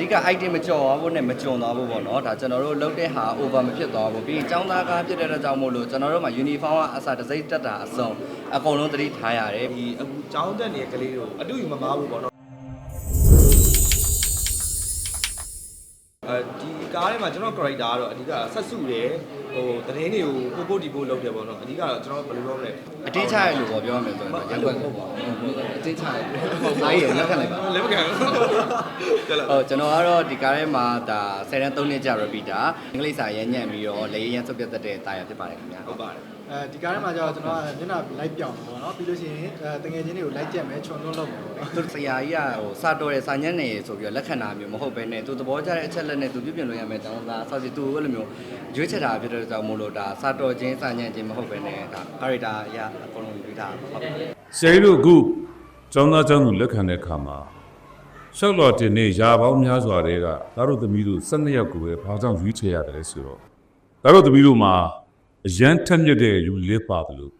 ဓိက item မကြော်သွားဖို့နဲ့မကြုံသွားဖို့ပေါ့နော်ဒါကျွန်တော်တို့လုပ်တဲ့ဟာ over မဖြစ်သွားဘူးပြီးရင်ចောင်းသားကားဖြစ်တဲ့အတွက်ကြောင့်မို့လို့ကျွန်တော်တို့မှာ uniform ကအစားတစ်စိမ့်တက်တာအစုံအကုန်လုံးသတိထားရတယ်ဒီအခုကျောင်းတက်နေတဲ့ကလေးတွေကိုအတူယူမမားဘူးပေါ့နော်အဲဒီကားထဲမှာကျွန်တော် character ကတော့အဓိကဆက်စုတယ်ဟိုသတင်းတွေကိုပို့ပို့ဒီပို့လုပ်တယ်ပေါ့နော်အဓိကတော့ကျွန်တော်ဘယ်လိုပြောမလဲအတင်းချရလို့ပေါ့ပြောရမယ်ဆိုရင်တော့ရက်ွက်ပေါ့ပေါ့အတင်းချရဟုတ်ပါရဲ့လက်ခံလိုက်ပါလက်မခံဘူးတက်လာဟုတ်ကျွန်တော်ကတော့ဒီကားထဲမှာဒါ10တန်း3နှစ်ကြာ repeater အင်္ဂလိပ်စာရဲညံ့ပြီးတော့လေရန်စုပ်ပြတ်တဲ့တာယာဖြစ်ပါတယ်ခင်ဗျာဟုတ်ပါတယ်အဲဒီကားထဲမှာကျတော့ကျွန်တော်ကမျက်နှာလိုက်ပြောင်းတာပေါ့နော်ပြီးလို့ရှိရင်အဲတငယ်ချင်းတွေကိုလိုက်ကြက်မယ်ခြုံလွတ်လုပ်မယ်ပေါ့နော်သူဆရာကြီးကဟိုစာတော်ရဲ့စာညက်နေဆိုပြီးတော့လက်ခံတာမျိုးမဟုတ်ဘဲနဲ့သူသဘောကျတဲ့အချက်လက်နဲ့သူပြုပြင်လို့ရမယ်တောင်းသားဆောက်စီသူအဲ့လိုမျိုးရွေးချယ်တာဖြစ်တဲ့ကြောင့်မို့လို့ဒါစာတော်ချင်းစာညက်ချင်းမဟုတ်ဘဲနဲ့ဒါကာရီတာအရအကုန်လုံးယူထားဟုတ်ဆရာကြီးတို့အခုကျောင်းသားကျောင်းသူလက်ခံတဲ့အခါမှာရှောက်တော်တင်နေရာပေါင်းများစွာတွေကသားတို့သမီးတို့12ယောက်ကိုပဲဘာကြောင့်ရွေးချယ်ရတယ်လဲဆိုတော့သားတို့သမီးတို့မှာအရန်ထက်မြက်တဲ့လူလေးပါတယ်လို့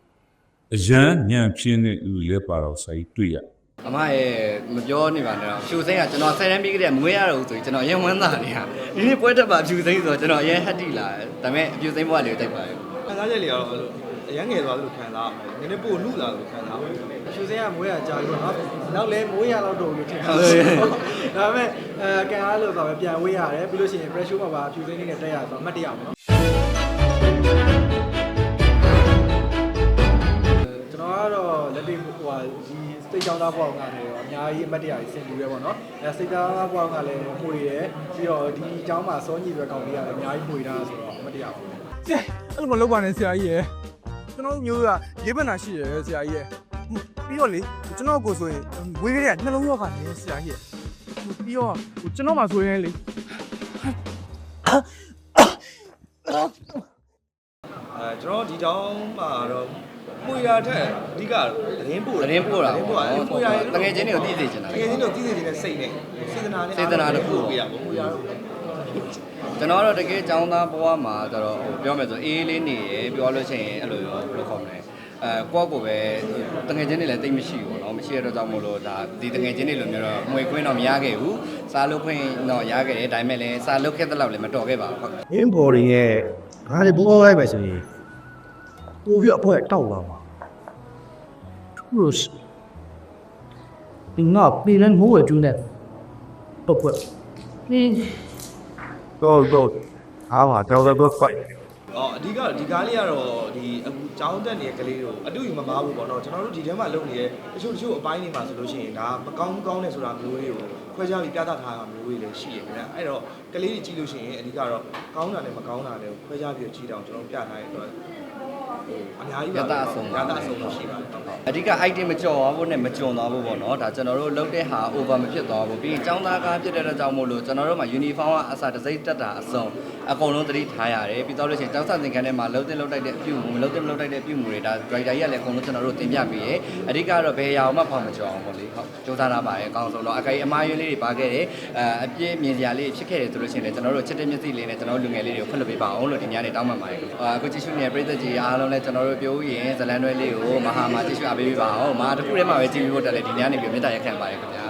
အရန်ညံပြင်းတဲ့လူလေးပါတော့စာကြီးတွေ့ရ အမရဲ့မပြောနေပါနဲ့တော့ဖြူစိမ့်ကကျွန်တော်ဆယ်တန်းပြီးကြတဲ့မွေးရတော့ဆိုရင်ကျွန်တော်အရင်ဝမ်းသာနေတာဒီနေ့ပွဲတက်ပါဖြူစိမ့်ဆိုတော့ကျွန်တော်အရင်ဟတ်တိလာတယ်ဒါပေမဲ့ဖြူစိမ့်ဘွားလေးကိုတိုက်ပါရဲ့ခံစားချက်လေးကတော့အရန်ငယ်သွားလို့ခံစားနည်းနည်းပို့လူလာလို့ခံစားပါတယ်ရှူစင်းကမွေးရကြာပြီပေါ့နော်နောက်လဲမွေးရတော့တော့လို့ထင်တာဒါပေမဲ့အဲကန်အားလို့ဆိုတော့ပြန်ဝေးရတယ်ပြီးလို့ရှိရင် pressure မှာပါဖြူစင်းလေးနဲ့တက်ရဆိုတော့အမှတ်တရပါနော်ကျွန် လက်တွေ့ဟိုဟာဒီစိတ်ကြောင်းသားဘောင်းကလည်းအများကြီးအမှတ်တရကြီးဆင်တူရဲပေါ့နော်အဲစိတ်ကြောင်းသားဘောင်းကလည်းမှုရယ်ပြီးတော့ဒီအကြောင်းမှာစောညီပဲကောင်းလေးရတယ်အများကြီးမှုရတာဆိုတော့အမှတ်တရပါဆရာအဲ့လိုမလုပ်ပါနဲ့ဆရာကြီးရယ်ကျွန်တော်တို့မျိုးကရေးပန်တာရှိရယ်ဆရာကြီးရယ်ပြီးတော့လေကျွန်တော်ကိုဆိုရင်ဝေးကလေးကနှလုံးရောဂါနေဆရာကြီးရယ်ပြီးတော့ကျွန်တော်မှဆိုရင်လေအဲကျွန်တော်ဒီတောင်းမှာတော့ မှုရထက်အဓိကသတင်းပို့ သတင်းပို့တာ သတင်းပို့ ပေါ့ တာမှုရ တကယ်ချင်းတွေကိုသိစေချင်တာ တကယ်ချင်းတို့သိစေချင်တဲ့စိတ်နဲ့စေတနာနဲ့ စေတနာတစ်ခု ပြရပေါ့မှုရတော့ ကျွန်တော်ကတော့တကယ်ចောင်းသားဘဝမှာကျတော့ဟိုပြောမယ်ဆိုအေးလေးနေရယ်ပြောလို့ရှိရင်အဲ့လိုရောဘယ်လိုခေါ်မလဲအဲကိုယ့်ကိုယ်ပဲတငယ်ချင်းတွေလည်းတိတ်မရှိဘူးเนาะမရှိရတော့ကြောင့်မို့လို့ဒါဒီတငယ်ချင်းတွေလိုမျိုးတော့ငွေခွင်းတော့မရခဲ့ဘူးစားလုပ်ခွင့်တော့ရခဲ့တယ်ဒါပေမဲ့လည်းစားလုပ်ခဲ့တဲ့လောက်လည်းမတော်ခဲ့ပါဘူးဟုတ် အင်းဘော်ရင်ရဲ့ငါတွေဘောလိုက်ပဲဆိုရင်ပို့ပြီးအဖွဲတောက်လာမှာ သူတို့ဒီငါပြည်လဲငိုးဝဲကျူးနေတော့ကွတော့တော့အားပါတော့တော့ဖိုက်အော်အဓိကဒီကားလေးကတော့ဒီအခုကျောင်းတက်နေတဲ့ကလေးတွေကိုအတူယူမမားဘူးပေါ့နော်ကျွန်တော်တို့ဒီထဲမှာလုပ်နေတဲ့တချို့တချို့အပိုင်းတွေမှာဆိုလို့ရှိရင်ဒါမကောင်းမကောင်းနဲ့ဆိုတာမျိုးတွေကိုခွဲခြားပြီးပြသထားတာမျိုးတွေလည်းရှိရခင်ဗျအဲ့တော့ကလေးတွေကြည့်လို့ရှိရင်အဓိကတော့ကောင်းတာနဲ့မကောင်းတာတွေကိုခွဲခြားပြီးကြည့်တော့ကျွန်တော်ပြထားတဲ့အတွက်ဟို အများကြီးပါရတအဆုံးရတအဆုံးလို့ရှိပါတယ်ဟုတ်ဟုတ်အဓိက item မကြော်သွားဖို့နဲ့မကြုံသွားဖို့ပေါ့နော်ဒါကျွန်တော်တို့လုပ်တဲ့ဟာ over မဖြစ်သွားဘူးပြီးရင်ចောင်းသားကားဖြစ်တဲ့အတွက်ကြောင့်မို့လို့ကျွန်တော်တို့မှာ uniform ကအစားတစ်စိမ့်တက်တာအစုံအကုန်လုံးသတိထားရတယ်ပြီးတော့လို့ရှိရင်ចောင်းစာသင်ခန်းထဲမှာလုံးတင်လုံးတိုက်တဲ့အပြုမလုံးတင်မလုံးတိုက်တဲ့အပြုမူတွေဒါ driver ကြီးကလည်းအကုန်လုံးကျွန်တော်တို့တင်ပြပေးရဲအဓိကတော့ဘယ်ရာအောင်မှဖောင်မကြော်အောင်ပေါ့လေဟုတ်စူးစမ်းထားပါတယ်အကောင်းဆုံးတော့အကယ်အမားယွင်းလေးတွေပါခဲ့တယ်အဲအပြည့်မြင်စရာလေးဖြစ်ခဲ့တယ်ဆိုလို့ရှိရင်လည်းကျွန်တော်တို့ချစ်တဲ့မျက်စိလေးနဲ့ကျွန်တော်တို့လူငယ်လေးတွေကိုဖွင့်လို့ပေးပါအောင်လို့ဒီညနေတောင်းပန်ပါတယ်အခုကြည့်ရှုနေတဲ့ပရိသတ်ကြီးအားလုံးလည်းကျွန်တော်တို့ပြောရင်ဇလန်တွဲလေးကိုမဟာမှာကြည့်ရှုအားပေးပေးပါအောင်မဟာတစ်ခုတည်းမှာပဲကြည့်ပြီးဖို့တက်လေဒီညနေပြီးမေတ္တာရက်ခံပါတယ်ခင်ဗျာဟုတ်